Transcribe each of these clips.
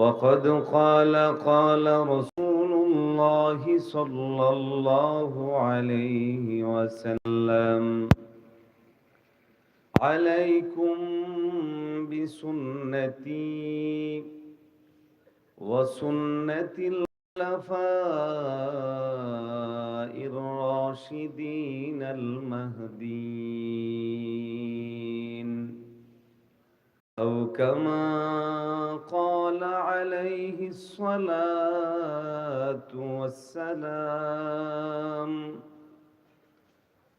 وقد قال قال رسول الله صلى الله عليه وسلم عليكم بسنتي وسنة الخلفاء الراشدين المهديين. أو كما قال عليه الصلاة والسلام.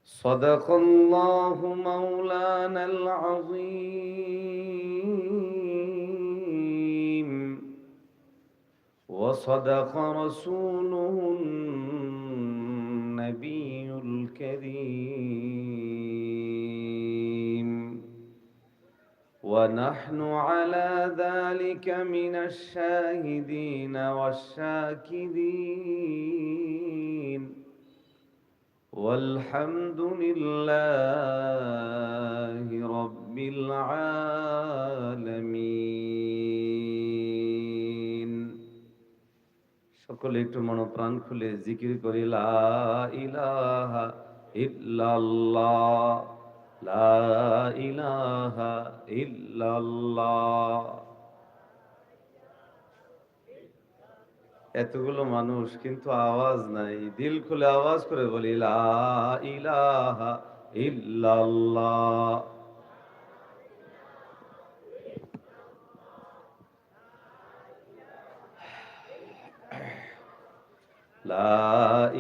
صدق الله مولانا العظيم. وصدق رسوله النبي الكريم. ونحن على ذلك من الشاهدين والشاكرين والحمد لله رب العالمين সকলে একটু মনোপ্রাণ খুলে জিকির করি লা ইলাহা ইল্লাল্লাহ লা ইলাহা ইল্লাল্লাহ। এতগুলো মানুষ কিন্তু আওয়াজ নাই, দিল খুলে আওয়াজ করে বলি, লা ইলাহা ইল্লাল্লাহ। লা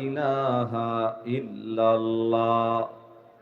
ইলাহা ইল্লাল্লাহ।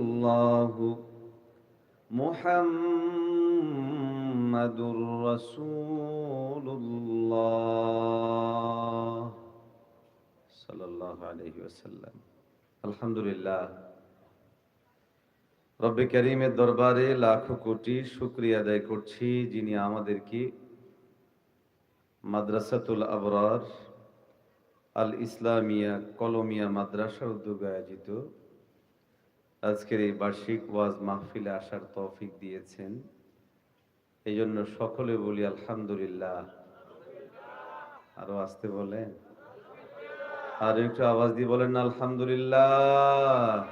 الله محمد رسول الله সাল্লাল্লাহু আলাইহি ওয়াসাল্লাম আলহামদুলিল্লাহ রব্বে করিমের দরবারে লাখো কোটি শুকরিয়া আদায় করছি যিনি আমাদেরকে মাদ্রাসাতুল আবরার আল ইসলামিয়া কলমিয়া মাদ্রাসার উদ্যোগে আয়োজিত আজকের এই বার্ষিক ওয়াজ মাহফিলে আসার তৌফিক দিয়েছেন। এই জন্য সকলে বলি আলহামদুলিল্লাহ। আরও আসতে বলেন? আর একটু আওয়াজ দিয়ে বলেন, আলহামদুলিল্লাহ।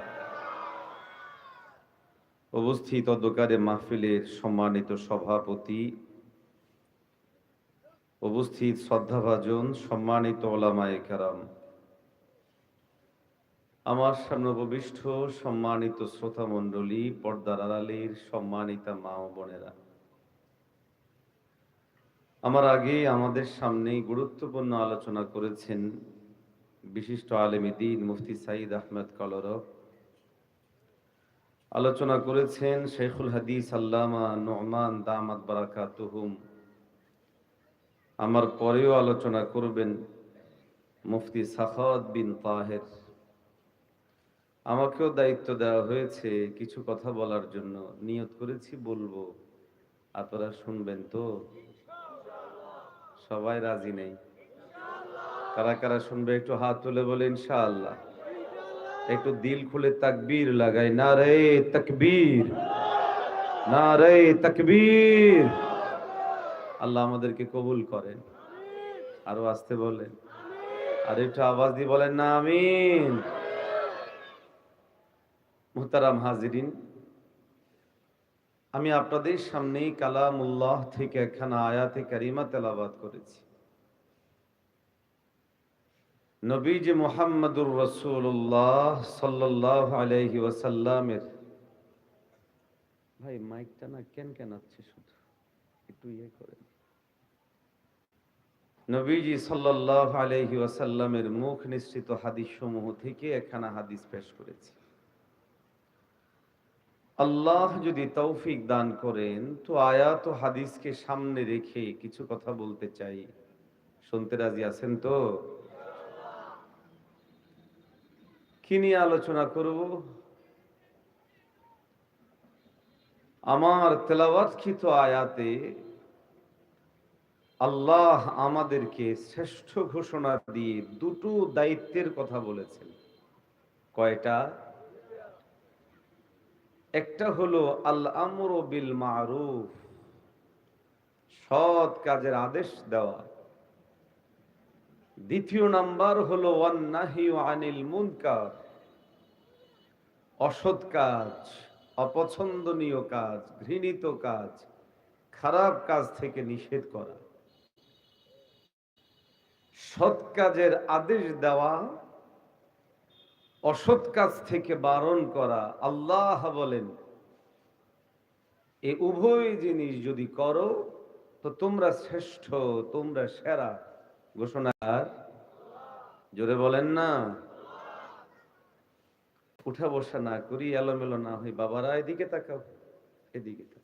উপস্থিত অধ্যকারে মাহফিলের সম্মানিত সভাপতি, উপস্থিত শ্রদ্ধাভাজন, সম্মানিত ওলামায়ে কারাম। আমার সামনে সম্মানিত শ্রোতা মণ্ডলী পর্দার আড়ালের সম্মানিতা মা ও বোনেরা। আমার আগে আমাদের সামনে গুরুত্বপূর্ণ আলোচনা করেছেন বিশিষ্ট আলেমী দিন মুফতি সাইদ আহমেদ কলরব। আলোচনা করেছেন শেখুল হাদিস আল্লামা নোমান দামাত বারাকাতুহুম। আমার পরেও আলোচনা করবেন মুফতি সাখাত বিন তাহের। আমাকেও দায়িত্ব দেওয়া হয়েছে কিছু কথা বলার জন্য। নিয়ত করেছি, বলব। আপনারা শুনবেন তো? সবাই রাজি নেই। কারা কারা শুনবে, একটু হাত তুলে বলে ইনশাআল্লাহ। একটু দিল খুলে তাকবীর লাগাই। না রে তাকবীর না রে তাকবীর। আল্লাহ আমাদেরকে কবুল করেন। আরও আসতে বলেন। আর একটু আওয়াজ দিয়ে বলেন না, আমিন। মুহতারাম হাজিরিন, আমি আপনাদের সামনেই কালামুল্লাহ থেকে একখানা আয়াতে কারিমা তেলাবাদ করেছি। নবীজ মোহাম্মদুর রসুল্লাহ সাল্লাহ আলহি ওয়াসাল্লামের ভাই, মাইকটা না কেন কেন আছে শুধু? একটু ইয়ে করেন। নবীজি সাল্লাহ আলহি ওয়াসাল্লামের মুখ নিশ্চিত হাদিস সমূহ থেকে একখানা হাদিস পেশ করেছি। আল্লাহ যদি তৌফিক দান করেন, তো আয়াত হাদিসকে সামনে রেখে কিছু কথা বলতে চাই। শুনতে রাজি আছেন তো? কি নিয়ে আলোচনা করব? আমার তেলাওয়াতকৃত আয়াতে আল্লাহ আমাদেরকে শ্রেষ্ঠ ঘোষণা দিয়ে দুটো দায়িত্বের কথা বলেছেন। কয়টা? একটা হলো আল আমর বিল মারুফ, সৎ কাজের আদেশ দেওয়া। দ্বিতীয় নাম্বার হলো ওয়ান্নাহি আনিল মুনকার, অসৎ কাজ, অপছন্দনীয় কাজ, ঘৃণিত কাজ, খারাপ কাজ থেকে নিষেধ করা। সৎ কাজের আদেশ দেওয়া অসৎ কাজ থেকে বারণ করা, আল্লাহ বলেন, এ উভয় জিনিস যদি করো, তো তোমরা শ্রেষ্ঠ, তোমরা সেরা। ঘোষণার জোরে বলেন না। উঠা বসা না করি, এলোমেলো না হই। বাবারা, এদিকে তাকাও, এদিকে